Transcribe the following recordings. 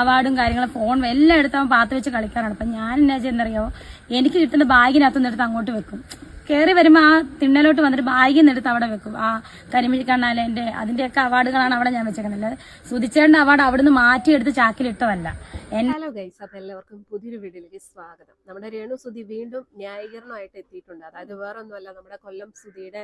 അവാർഡും കാര്യങ്ങളും ഫോൺ എല്ലാം എടുത്ത് അവൻ പാത്ത് വെച്ച് കളിക്കാറാണ്. അപ്പം ഞാൻ എന്നാ ചെയ്യുന്നറിയോ എനിക്ക് കിട്ടുന്ന ബാഗിനകത്ത് നിന്നെടുത്ത് അങ്ങോട്ട് വെക്കും. കയറി വരുമ്പോൾ ആ തിണ്ണലോട്ട് വന്നിട്ട് ബാഗിൽ നിന്ന് എടുത്ത് അവിടെ വെക്കും. ആ കരിമിഴിക്കണ്ണാലേന്റെ അതിന്റെയൊക്കെ അവാർഡുകളാണ് അവിടെ ഞാൻ വെച്ചേക്കുന്നത്. അല്ലാതെ സുധിച്ചേണ്ട അവാർഡ് അവിടുന്ന് മാറ്റിയെടുത്ത് ചാക്കിലിട്ടതല്ല ഹലോ ഗൈസ് അപ്പം എല്ലാവർക്കും പുതിയൊരു വീഡിയോയിലേക്ക് സ്വാഗതം. നമ്മുടെ രേണു സുധി വീണ്ടും ന്യായീകരണമായിട്ട് എത്തിയിട്ടുണ്ട്. അതായത് വേറെ ഒന്നുമല്ല നമ്മുടെ കൊല്ലം സുധിയുടെ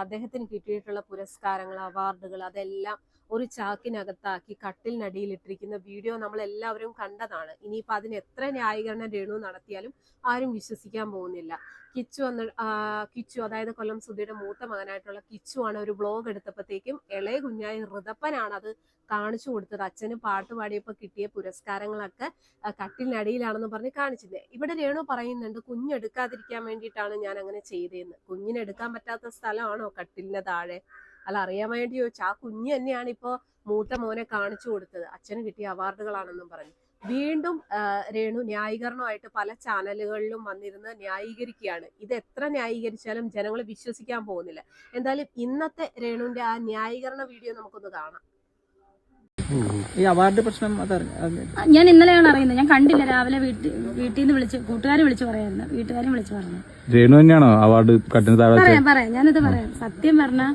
അദ്ദേഹത്തിന് കിട്ടിയിട്ടുള്ള പുരസ്കാരങ്ങൾ അവാർഡുകൾ അതെല്ലാം ഒരു ചാക്കിനകത്താക്കി കട്ടിലിനടിയിലിട്ടിരിക്കുന്ന വീഡിയോ നമ്മൾ എല്ലാവരും കണ്ടതാണ്. ഇനിയിപ്പോൾ അതിന് എത്ര ന്യായീകരണം രേണു നടത്തിയാലും ആരും വിശ്വസിക്കാൻ പോകുന്നില്ല. കിച്ചു എന്ന കിച്ചു അതായത് കൊല്ലം സുധിയുടെ മൂത്ത മകനായിട്ടുള്ള കിച്ചു ആണ് ഒരു ബ്ലോഗ് എടുത്തപ്പോഴത്തേക്കും ഇളയ കുഞ്ഞായ ഋതപ്പനാണ് അത് കാണിച്ചു കൊടുത്തത്. അച്ഛന് പാട്ട് പാടിയപ്പോൾ കിട്ടിയ പുരസ്കാരങ്ങളൊക്കെ കട്ടിലിനടിയിലാണെന്ന് പറഞ്ഞ് കാണിച്ചില്ലേ ഇവിടെ രേണു പറയുന്നുണ്ട് കുഞ്ഞെടുക്കാതിരിക്കാൻ വേണ്ടിയിട്ടാണ് ഞാൻ അങ്ങനെ ചെയ്തതെന്ന് കുഞ്ഞിനെടുക്കാൻ പറ്റാത്ത സ്ഥലമാണോ കട്ടിലിന് താഴെ? അല്ല അറിയാൻ വേണ്ടി ചോദിച്ചു. ആ കുഞ്ഞ് തന്നെയാണ് ഇപ്പോ മൂത്ത മോനെ കാണിച്ചു കൊടുത്തത്. അച്ഛന് കിട്ടിയ അവാർഡുകളാണെന്നും പറഞ്ഞു. വീണ്ടും രേണു ന്യായീകരണമായിട്ട് പല ചാനലുകളിലും വന്നിരുന്ന് ന്യായീകരിക്കുകയാണ്. ഇത് എത്ര ന്യായീകരിച്ചാലും ജനങ്ങൾ വിശ്വസിക്കാൻ പോകുന്നില്ല. എന്തായാലും ഇന്നത്തെ രേണുവിന്റെ ആ ന്യായീകരണ വീഡിയോ നമുക്കൊന്ന് കാണാം. ഈ അവാർഡ് പ്രശ്നം ഞാൻ ഇന്നലെയാണ് അറിയുന്നത്. ഞാൻ കണ്ടില്ല. രാവിലെ വീട്ടിൽ വീട്ടിൽ നിന്ന് വിളിച്ച് കൂട്ടുകാരെ വിളിച്ച് പറയായിരുന്നു. വീട്ടുകാരെ വിളിച്ച് പറഞ്ഞു. രേണു തന്നെയാണോ അവാർഡ്? പറയാം പറയാം. ഞാനത് പറയാം. സത്യം പറഞ്ഞാൽ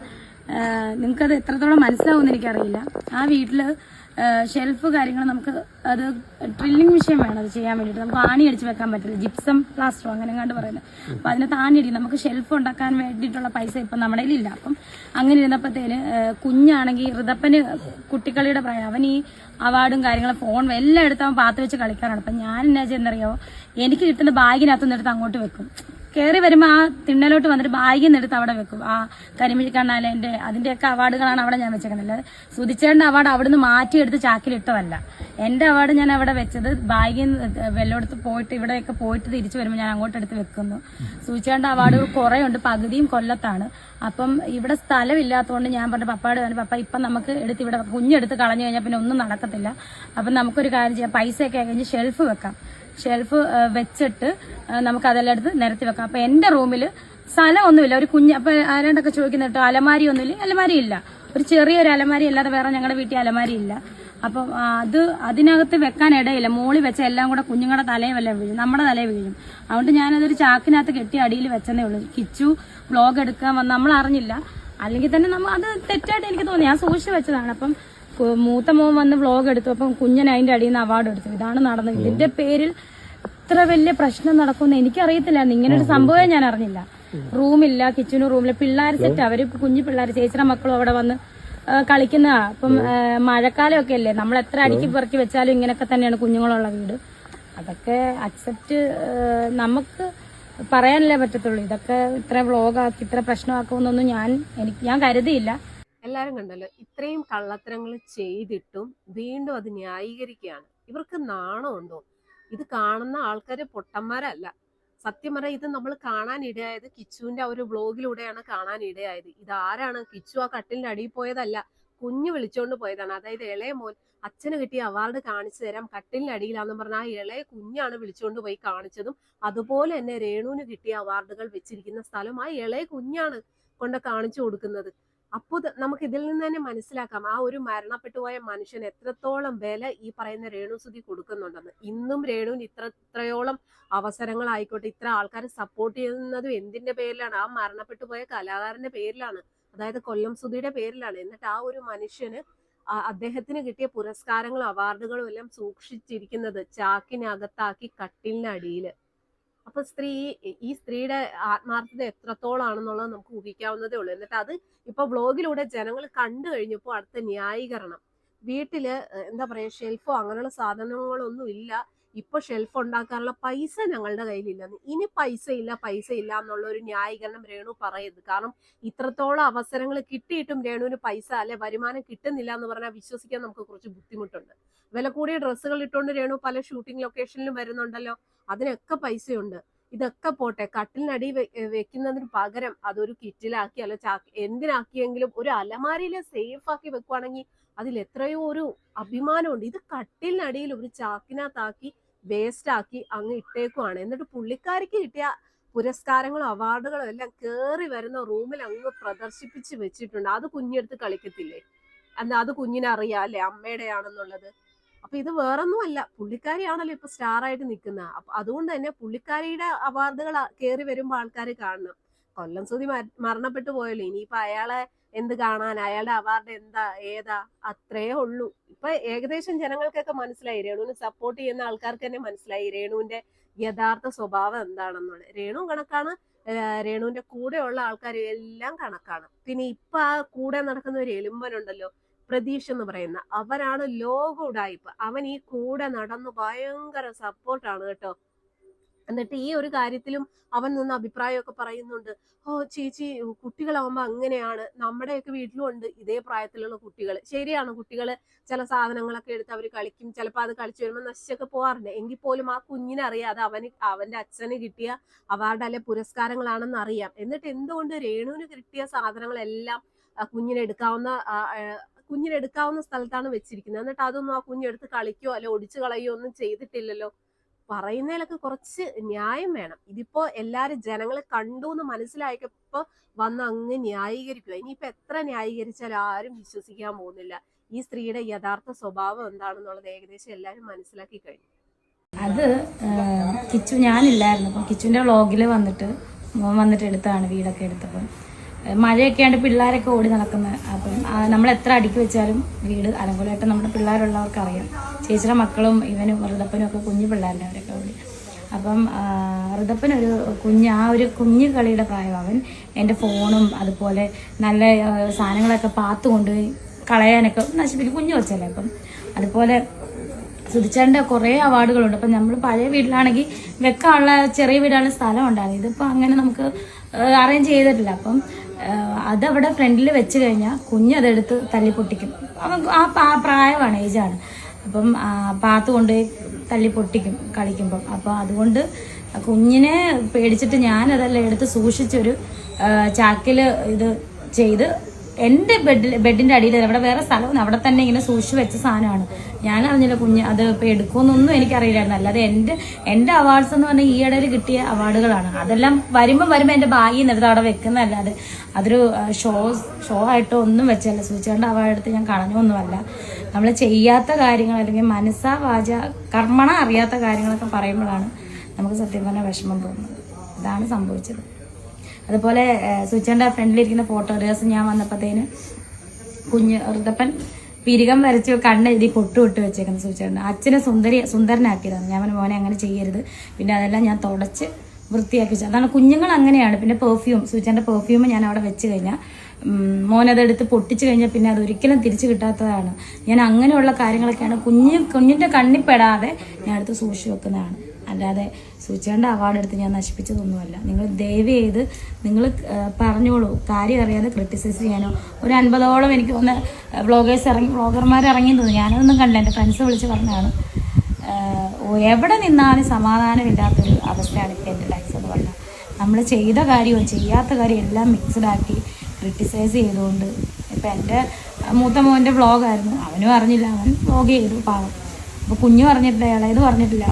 നിങ്ങൾക്കത് എത്രത്തോളം മനസ്സിലാവുമെന്ന് എനിക്കറിയില്ല. ആ വീട്ടിൽ ഷെൽഫ് കാര്യങ്ങൾ നമുക്ക് അത് ഡ്രില്ലിംഗ് മെഷീൻ വേണം അത് ചെയ്യാൻ വേണ്ടിയിട്ട്. നമുക്ക് ആണി അടിച്ച് വെക്കാൻ പറ്റില്ല. ജിപ്സം പ്ലാസ്റ്ററോ അങ്ങനെ കണ്ട് പറയുന്നത് അപ്പൊ അതിനകത്ത് ആണി അടിക്കും. നമുക്ക് ഷെൽഫ് ഉണ്ടാക്കാൻ വേണ്ടിയിട്ടുള്ള പൈസ ഇപ്പം നമ്മുടെ കയ്യിലില്ല. അപ്പം അങ്ങനെ ഇരുന്നപ്പോഴത്തേന് കുഞ്ഞാണെങ്കിൽ ഋതപ്പന് കുട്ടിക്കളിയുടെ പ്രായം. അവൻ ഈ അവാർഡും കാര്യങ്ങളും ഫോൺ എല്ലാം എടുത്ത് അവൻ പാത്ത് വെച്ച് കളിക്കാറാണ്. അപ്പം ഞാൻ എന്നാ ചെയ്യുന്നറിയോ? എനിക്ക് കിട്ടുന്ന ബാഗിനകത്തുനിന്ന് എടുത്ത് അങ്ങോട്ട് വെക്കും. കയറി വരുമ്പോൾ ആ തിണ്ണലോട്ട് വന്നിട്ട് ബാഗിൽ നിന്ന് എടുത്ത് അവിടെ വെക്കും. ആ കരിമിഴി കണ്ണാലേന്റെ അതിന്റെയൊക്കെ അവാർഡുകളാണ് അവിടെ ഞാൻ വെച്ചേക്കുന്നത്. സുധിച്ചേണ്ട അവാർഡ് അവിടുന്ന് മാറ്റിയെടുത്ത് ചാക്കിലിട്ടതല്ല എന്റെ അവാർഡ് ഞാൻ അവിടെ വെച്ചത് ബാഗിൽ വെള്ളമെടുത്ത് പോയിട്ട് ഇവിടെയൊക്കെ പോയിട്ട് തിരിച്ചു വരുമ്പോൾ ഞാൻ അങ്ങോട്ട് എടുത്ത് വെക്കുന്നു. സൂചിച്ചാണ്ട് അവാർഡ് കുറേ ഉണ്ട് പകുതിയും കൊല്ലത്താണ്. അപ്പം ഇവിടെ സ്ഥലമില്ലാത്തതുകൊണ്ട് ഞാൻ പറഞ്ഞു പപ്പാട് പറഞ്ഞു പപ്പ ഇപ്പം നമുക്ക് എടുത്ത് ഇവിടെ കുഞ്ഞെടുത്ത് കളഞ്ഞു കഴിഞ്ഞാൽ പിന്നെ ഒന്നും നടക്കത്തില്ല. അപ്പം നമുക്കൊരു കാര്യം ചെയ്യാം. പൈസയൊക്കെ കഴിഞ്ഞ് ഷെൽഫ് വെക്കാം. ഷെൽഫ് വെച്ചിട്ട് നമുക്ക് അതെല്ലാം എടുത്ത് നിരത്തി വെക്കാം. അപ്പം എന്റെ റൂമിൽ സ്ഥലമൊന്നുമില്ല. ഒരു കുഞ്ഞ് അപ്പം ആരാണ്ടൊക്കെ ചോദിക്കുന്ന കേട്ടോ അലമാരി ഒന്നുമില്ല അലമാരി ഇല്ല ഒരു ചെറിയൊരു അലമാരി അല്ലാതെ വേറെ ഞങ്ങളുടെ വീട്ടിൽ അലമാരി ഇല്ല. അപ്പം അത് അതിനകത്ത് വെക്കാൻ ഇടയില്ല. മോളി വെച്ച എല്ലാം കൂടെ കുഞ്ഞുങ്ങളുടെ തലയിൽ വല്ലതും വീഴും. നമ്മുടെ തലയിൽ വീഴും. അതുകൊണ്ട് ഞാനതൊരു ചാക്കിനകത്ത് കെട്ടി അടിയിൽ വെച്ചതേ ഉള്ളൂ. കിച്ചു ബ്ലോഗ് എടുക്കാൻ വന്ന് നമ്മൾ അറിഞ്ഞില്ല. അല്ലെങ്കിൽ തന്നെ നമ്മൾ അത് തെറ്റായിട്ട് എനിക്ക് തോന്നി. ഞാൻ സൂക്ഷിച്ച് വെച്ചതാണ്. അപ്പം മൂത്ത മോൻ വന്ന് വ്ളോഗ് എടുത്തു. അപ്പം കുഞ്ഞൻ അതിന്റെ അടിയിൽ നിന്ന് അവാർഡ് എടുത്തു. ഇതാണ് നടന്നത്. ഇതിന്റെ പേരിൽ ഇത്ര വലിയ പ്രശ്നം നടക്കുമെന്ന് എനിക്കറിയത്തില്ലായിരുന്നു. ഇങ്ങനെ ഒരു സംഭവം ഞാൻ അറിഞ്ഞില്ല. റൂമില്ല കിച്ചനും റൂമില്ല. പിള്ളേർ സെറ്റ് അവർ കുഞ്ഞു പിള്ളേർ ചേച്ചിയുടെ മക്കളും അവിടെ വന്ന് കളിക്കുന്നതാ. കളിക്കുന്ന അപ്പം മഴക്കാലം മഴക്കാലമൊക്കെ അല്ലേ? നമ്മൾ എത്ര അടിക്ക് പെറുക്കി വെച്ചാലും ഇങ്ങനെയൊക്കെ തന്നെയാണ് കുഞ്ഞുങ്ങളുള്ള വീട്. അതൊക്കെ അക്സെപ്റ്റ് നമുക്ക് പറയാനല്ലേ പറ്റത്തുള്ളൂ. ഇതൊക്കെ ഇത്ര വ്ളോഗാക്കി ഇത്ര പ്രശ്നമാക്കുമെന്നൊന്നും ഞാൻ എനിക്ക് ഞാൻ കരുതിയില്ല. എല്ലാരും കണ്ടല്ലോ ഇത്രയും കള്ളത്തരങ്ങൾ ചെയ്തിട്ടും വീണ്ടും അത് ന്യായീകരിക്കുകയാണ്. ഇവർക്ക് നാണമുണ്ടോ? ഇത് കാണുന്ന ആൾക്കാര് പൊട്ടന്മാരല്ല. സത്യം പറഞ്ഞാൽ ഇത് നമ്മൾ കാണാൻ ഇടയായത് കിച്ചുവിന്റെ ഒരു വ്ളോഗിലൂടെയാണ് കാണാൻ ഇടയായത് ആരാണ് കിച്ചു ആ കട്ടിലിന്റെ അടിയിൽ പോയതല്ല കുഞ്ഞ് വിളിച്ചോണ്ട് പോയതാണ്. അതായത് ഇളയ മോൻ അച്ഛന് കിട്ടിയ അവാർഡ് കാണിച്ചു തരാം കട്ടിലിന്റെ അടിയിലാന്ന് പറഞ്ഞ ആ ഇളയ കുഞ്ഞാണ് വിളിച്ചോണ്ട് പോയി കാണിച്ചതും. അതുപോലെ തന്നെ രേണുവിന് കിട്ടിയ അവാർഡുകൾ വെച്ചിരിക്കുന്ന സ്ഥലം ആ ഇളയ കുഞ്ഞാണ് കൊണ്ട് കാണിച്ചു കൊടുക്കുന്നത്. അപ്പോൾ നമുക്ക് ഇതിൽ നിന്ന് തന്നെ മനസ്സിലാക്കാം ആ ഒരു മരണപ്പെട്ടു പോയ മനുഷ്യൻ എത്രത്തോളം വില ഈ പറയുന്ന രേണു രേണുസുതി കൊടുക്കുന്നുണ്ടെന്ന്. ഇന്നും രേണുവിന് ഇത്ര ഇത്രയോളം അവസരങ്ങളായിക്കോട്ടെ ഇത്ര ആൾക്കാരെ സപ്പോർട്ട് ചെയ്യുന്നതും എന്തിന്റെ പേരിലാണ്? ആ മരണപ്പെട്ടു പോയ കലാകാരന്റെ പേരിലാണ് അതായത് കൊല്ലം സുധിയുടെ പേരിലാണ്. എന്നിട്ട് ആ ഒരു മനുഷ്യന് അദ്ദേഹത്തിന് കിട്ടിയ പുരസ്കാരങ്ങളും അവാർഡുകളും എല്ലാം സൂക്ഷിച്ചിരിക്കുന്നത് ചാക്കിനകത്താക്കി കട്ടിലിനടിയിൽ. അപ്പൊ സ്ത്രീ ഈ സ്ത്രീയുടെ ആത്മാർത്ഥത എത്രത്തോളാണെന്നുള്ളത് നമുക്ക് ഊഹിക്കാവുന്നതേ ഉള്ളൂ. എന്നിട്ട് അത് ഇപ്പൊ ബ്ലോഗിലൂടെ ജനങ്ങൾ കണ്ടു കഴിഞ്ഞപ്പോൾ അടുത്ത ന്യായീകരണം. വീട്ടിൽ എന്താ പറയാ ഷെൽഫോ അങ്ങനെയുള്ള സാധനങ്ങളൊന്നും ഇല്ല ഇപ്പൊ ഷെൽഫ് ഉണ്ടാക്കാനുള്ള പൈസ ഞങ്ങളുടെ കയ്യിലില്ലെന്ന് ഇനി പൈസ ഇല്ല പൈസ ഇല്ല എന്നുള്ള ഒരു ന്യായീകരണം രേണു പറയരുത് കാരണം ഇത്രത്തോളം അവസരങ്ങൾ കിട്ടിയിട്ടും രേണുവിന് പൈസ അല്ലെ വരുമാനം കിട്ടുന്നില്ല എന്ന് പറഞ്ഞാൽ വിശ്വസിക്കാൻ നമുക്ക് കുറച്ച് ബുദ്ധിമുട്ടുണ്ട്. വില കൂടിയ ഡ്രസ്സുകൾ ഇട്ടുകൊണ്ട് രേണു പല ഷൂട്ടിംഗ് ലൊക്കേഷനിലും വരുന്നുണ്ടല്ലോ. അതിനൊക്കെ പൈസയുണ്ട്. ഇതൊക്കെ പോട്ടെ കട്ടിലിനടി വെക്കുന്നതിന് പകരം അതൊരു കിറ്റിലാക്കി അല്ല എന്തിനാക്കിയെങ്കിലും ഒരു അലമാരിയിൽ സേഫ് ആക്കി വെക്കുവാണെങ്കിൽ അതിൽ എത്രയോ ഒരു അഭിമാനമുണ്ട്. ഇത് കട്ടിലിനടിയിൽ ഒരു ചാക്കിനകത്താക്കി വേസ്റ്റ് ആക്കി അങ്ങ് ഇട്ടേക്കുവാണ്. എന്നിട്ട് പുള്ളിക്കാരിക്ക് കിട്ടിയ പുരസ്കാരങ്ങളും അവാർഡുകളും എല്ലാം കേറി വരുന്ന റൂമിൽ അങ്ങ് പ്രദർശിപ്പിച്ച് വെച്ചിട്ടുണ്ട്. അത് കുഞ്ഞെടുത്ത് കളിക്കത്തില്ലേ? എന്നാ അത് കുഞ്ഞിനറിയാം അല്ലേ? അമ്മയുടെയാണെന്നുള്ളത്. അപ്പൊ ഇത് വേറൊന്നുമല്ല. പുള്ളിക്കാരിയാണല്ലോ ഇപ്പൊ സ്റ്റാർ ആയിട്ട് നിൽക്കുന്നത്. അപ്പൊ അതുകൊണ്ട് തന്നെ പുള്ളിക്കാരിയുടെ അവാർഡുകൾ കയറി വരുമ്പോൾ ആൾക്കാർ കാണണം. കൊല്ലം സുതി മര- മരണപ്പെട്ടു പോയല്ലോ. ഇനിയിപ്പോ അയാളെ എന്ത് കാണാൻ അയാളുടെ അവാർഡ് എന്താ ഏതാ അത്രേ ഉള്ളൂ. ഇപ്പൊ ഏകദേശം ജനങ്ങൾക്കൊക്കെ മനസ്സിലായി. രേണുവിനെ സപ്പോർട്ട് ചെയ്യുന്ന ആൾക്കാർക്ക് തന്നെ മനസ്സിലായി രേണുവിന്റെ യഥാർത്ഥ സ്വഭാവം എന്താണെന്നുള്ളത്. രേണു കണക്കാണ്. രേണുവിന്റെ കൂടെയുള്ള ആൾക്കാർ എല്ലാം കണക്കാണ്. പിന്നെ ഇപ്പൊ ആ കൂടെ നടക്കുന്ന ഒരു എലുമ്പനുണ്ടല്ലോ പ്രതീഷ് എന്ന് പറയുന്ന. അവനാണ് ലോക ഉടായ്പ അവൻ ഈ കൂടെ നടന്ന് ഭയങ്കര സപ്പോർട്ടാണ് കേട്ടോ. എന്നിട്ട് ഈ ഒരു കാര്യത്തിലും അവൻ നിന്ന് അഭിപ്രായമൊക്കെ പറയുന്നുണ്ട്. ഓ ചേച്ചി കുട്ടികളാവുമ്പോ അങ്ങനെയാണ്. നമ്മുടെയൊക്കെ വീട്ടിലും ഉണ്ട് ഇതേ പ്രായത്തിലുള്ള കുട്ടികൾ ശരിയാണ് കുട്ടികൾ ചില സാധനങ്ങളൊക്കെ എടുത്ത് അവർ കളിക്കും. ചിലപ്പോൾ അത് കളിച്ചു വരുമ്പോൾ നശിച്ചൊക്കെ പോകാറുണ്ട് എങ്കിൽ പോലും ആ കുഞ്ഞിനെ അറിയാതെ അവന് അവന്റെ അച്ഛന് കിട്ടിയ അവാർഡ് അല്ലെ പുരസ്കാരങ്ങളാണെന്ന് അറിയാം. എന്നിട്ട് എന്തുകൊണ്ട് രേണുവിന് കിട്ടിയ സാധനങ്ങളെല്ലാം കുഞ്ഞിനെടുക്കാവുന്ന കുഞ്ഞിനെ എടുക്കാവുന്ന ആ, ആ, കുഞ്ഞിനെ എടുക്കാവുന്ന സ്ഥലത്താണ് വെച്ചിരിക്കുന്നത്. എന്നിട്ട് അതൊന്നും ആ കുഞ്ഞെടുത്ത് കളിക്കോ അല്ലെ ഒടിച്ചു കളയോ ഒന്നും ചെയ്തിട്ടില്ലല്ലോ. പറയുന്നതിലൊക്കെ കുറച്ച് ന്യായം വേണം. ഇതിപ്പോ എല്ലാരും ജനങ്ങളെ കണ്ടു എന്ന് മനസ്സിലായപ്പോ വന്ന് അങ്ങ് ന്യായീകരിക്കുക. ഇനിയിപ്പോ എത്ര ന്യായീകരിച്ചാലും ആരും വിശ്വസിക്കാൻ പോകുന്നില്ല. ഈ സ്ത്രീയുടെ യഥാർത്ഥ സ്വഭാവം എന്താണെന്നുള്ളത് ഏകദേശം എല്ലാരും മനസ്സിലാക്കി കഴിഞ്ഞു. അത് കിച്ചു ഞാനില്ലായിരുന്നു. അപ്പം കിച്ചുവിന്റെ വ്ളോഗിൽ വന്നിട്ട് മോൻ വന്നിട്ട് എടുത്താണ് വീടൊക്കെ എടുത്തപ്പം. മഴയൊക്കെ ആണ്ട് പിള്ളേരൊക്കെ ഓടി നടക്കുന്നത് അപ്പം നമ്മൾ എത്ര അടുക്കി വെച്ചാലും വീട് അലങ്കുലമായിട്ട് നമ്മുടെ പിള്ളേരുള്ളവർക്ക് അറിയാം. ചേച്ചിയുടെ മക്കളും ഇവനും വൃതപ്പനും ഒക്കെ കുഞ്ഞു പിള്ളേരുടെ അവരൊക്കെ ഓടി. അപ്പം വൃതപ്പനൊരു കുഞ്ഞ് ആ ഒരു കുഞ്ഞു കളിയുടെ പ്രായം അവൻ എന്റെ ഫോണും അതുപോലെ നല്ല സാധനങ്ങളൊക്കെ പാത്ത് കൊണ്ടുപോയി കളയാനൊക്കെ നശിപ്പിക്കും. കുഞ്ഞു വെച്ചല്ലേ അപ്പം. അതുപോലെ സുധിച്ചേട്ടന്റെ കുറേ അവാർഡുകളുണ്ട്. അപ്പം നമ്മൾ പഴയ വീട്ടിലാണെങ്കിൽ വെക്കാനുള്ള ചെറിയ വീടാനുള്ള സ്ഥലം ഉണ്ടായിരുന്നു. ഇതിപ്പോൾ അങ്ങനെ നമുക്ക് അറേഞ്ച് ചെയ്തിട്ടില്ല. അപ്പം അതവിടെ ഫ്രണ്ടിൽ വെച്ച് കഴിഞ്ഞാൽ കുഞ്ഞതെടുത്ത് തല്ലി പൊട്ടിക്കും ആ പ്രായമാണ് ഏജാണ്. അപ്പം പാത്ത് കൊണ്ടുപോയി തല്ലി പൊട്ടിക്കും കളിക്കുമ്പം. അപ്പോൾ അതുകൊണ്ട് കുഞ്ഞിനെ പേടിച്ചിട്ട് ഞാനതെല്ലാം എടുത്ത് സൂക്ഷിച്ചൊരു ചാക്കിൽ ഇത് ചെയ്ത് എന്റെ ബെഡിൽ ബെഡിന്റെ അടിയിൽ അവിടെ വേറെ സ്ഥലമൊന്നും അവിടെ തന്നെ ഇങ്ങനെ സൂക്ഷിച്ച് വെച്ച സാധനമാണ്. ഞാൻ അറിഞ്ഞില്ല കുഞ്ഞ് അത് ഇപ്പോൾ എടുക്കുമെന്നൊന്നും എനിക്കറിയില്ലായിരുന്നു. അല്ലാതെ എന്റെ എന്റെ അവാർഡ്സ് എന്ന് പറഞ്ഞാൽ ഈ ഇടയിൽ കിട്ടിയ അവാർഡുകളാണ് അതെല്ലാം വരുമ്പോൾ വരുമ്പോൾ എന്റെ ബാഗിൽ നിന്ന് എടുത്ത് അവിടെ വെക്കുന്നതല്ലാതെ അതൊരു ഷോ ഷോ ആയിട്ടോ ഒന്നും വെച്ചല്ല സൂചിച്ചേണ്ട അവാർഡ് എടുത്ത് ഞാൻ കളഞ്ഞൊന്നുമല്ല. നമ്മൾ ചെയ്യാത്ത കാര്യങ്ങൾ അല്ലെങ്കിൽ മനസ്സാ വാച കർമ്മണ അറിയാത്ത കാര്യങ്ങളൊക്കെ പറയുമ്പോഴാണ് നമുക്ക് സത്യം പറഞ്ഞാൽ വിഷമം തോന്നുന്നത്. ഇതാണ് സംഭവിച്ചത്. അതുപോലെ സുച്ചേന്റെ ഫ്രണ്ടിലിരിക്കുന്ന ഫോട്ടോ ഒരു ദിവസം ഞാൻ വന്നപ്പോഴത്തേന് കുഞ്ഞ് ഋതപ്പൻ പിരികം വരച്ച് കണ്ണെഴുതി പൊട്ടു വിട്ട് വെച്ചേക്കുന്ന സൂചിച്ചിട്ടുണ്ട് അച്ഛനെ സുന്ദരി സുന്ദരനാക്കിയതാണ്. ഞാൻ മോനെ അങ്ങനെ ചെയ്യരുത്. പിന്നെ അതെല്ലാം ഞാൻ തുടച്ച് വൃത്തിയാക്കി വെച്ചു. അതാണ് കുഞ്ഞുങ്ങൾ അങ്ങനെയാണ്. പിന്നെ പെർഫ്യൂം സൂചിച്ചേന്റെ പെർഫ്യൂം ഞാൻ അവിടെ വെച്ച് കഴിഞ്ഞാൽ മോനതെടുത്ത് പൊട്ടിച്ചു കഴിഞ്ഞാൽ പിന്നെ അതൊരിക്കലും തിരിച്ചു കിട്ടാത്തതാണ്. ഞാൻ അങ്ങനെയുള്ള കാര്യങ്ങളൊക്കെയാണ് കുഞ്ഞ് കുഞ്ഞിന്റെ കണ്ണിപ്പെടാതെ ഞാൻ എടുത്ത് സൂക്ഷിച്ച് വെക്കുന്നതാണ്. അല്ലാതെ സൂചിച്ചേണ്ട അവാർഡ് എടുത്ത് ഞാൻ നശിപ്പിച്ചതൊന്നുമല്ല. നിങ്ങൾ ദയവ് ചെയ്ത് നിങ്ങൾ പറഞ്ഞോളൂ. കാര്യം അറിയാതെ ക്രിട്ടിസൈസ് ചെയ്യാനോ. ഒരു അൻപതോളം എനിക്ക് ഒന്ന് വ്ളോഗേഴ്സ് ഇറങ്ങി വ്ളോഗർമാർ ഇറങ്ങി തോന്നി ഞാനതൊന്നും കണ്ടില്ല. എന്റെ ഫ്രണ്ട്സ് വിളിച്ച് പറഞ്ഞതാണ്. എവിടെ നിന്നാലും സമാധാനമില്ലാത്തൊരു അവസ്ഥയാണ് ഇപ്പോൾ എന്റെ ലൈഫ് എന്ന് പറഞ്ഞാൽ. നമ്മൾ ചെയ്ത കാര്യവും ചെയ്യാത്ത കാര്യം എല്ലാം മിക്സ്ഡാക്കി ക്രിട്ടിസൈസ് ചെയ്തുകൊണ്ട്. ഇപ്പം എന്റെ മൂത്ത മോന്റെ വ്ളോഗായിരുന്നു അവനും അറിഞ്ഞില്ല. അവൻ വ്ളോഗ് ചെയ്തു പാവം. അപ്പോൾ കുഞ്ഞു പറഞ്ഞിട്ടില്ല ഇളയത് പറഞ്ഞിട്ടില്ല.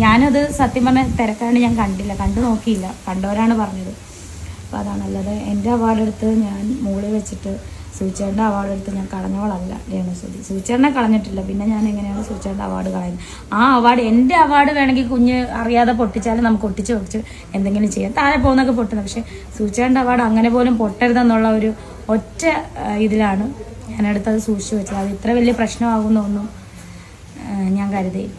ഞാനത് സത്യം പറഞ്ഞ തിരക്കാണ്ട് ഞാൻ കണ്ടില്ല. കണ്ടു നോക്കിയില്ല. കണ്ടവരാണ് പറഞ്ഞത്. അപ്പോൾ അതാണ് അല്ലാതെ എന്റെ അവാർഡ് എടുത്ത് ഞാൻ മുകളിൽ വെച്ചിട്ട് സൂചേട്ടന്റെ അവാർഡ് എടുത്ത് ഞാൻ കളഞ്ഞവളല്ല രേണുസുതി സൂചേട്ടനെ കളഞ്ഞിട്ടില്ല. പിന്നെ ഞാൻ എങ്ങനെയാണ് സൂചേട്ടന്റെ അവാർഡ് കളയുന്നത്? ആ അവാർഡ് എന്റെ അവാർഡ് വേണമെങ്കിൽ കുഞ്ഞ് അറിയാതെ പൊട്ടിച്ചാലും നമുക്ക് ഒട്ടിച്ച് വെച്ച് എന്തെങ്കിലും ചെയ്യാം. താഴെ പോകുന്നൊക്കെ പൊട്ടുന്നത് പക്ഷേ സൂചേട്ടന്റെ അവാർഡ് അങ്ങനെ പോലും പൊട്ടരുതെന്നുള്ള ഒരു ഒറ്റ ഇതിലാണ് ഞാനെടുത്തത് സൂക്ഷിച്ചു വെച്ചത്. അത് ഇത്ര വലിയ പ്രശ്നമാകുമെന്നൊന്നും ഞാൻ കരുതിയില്ല.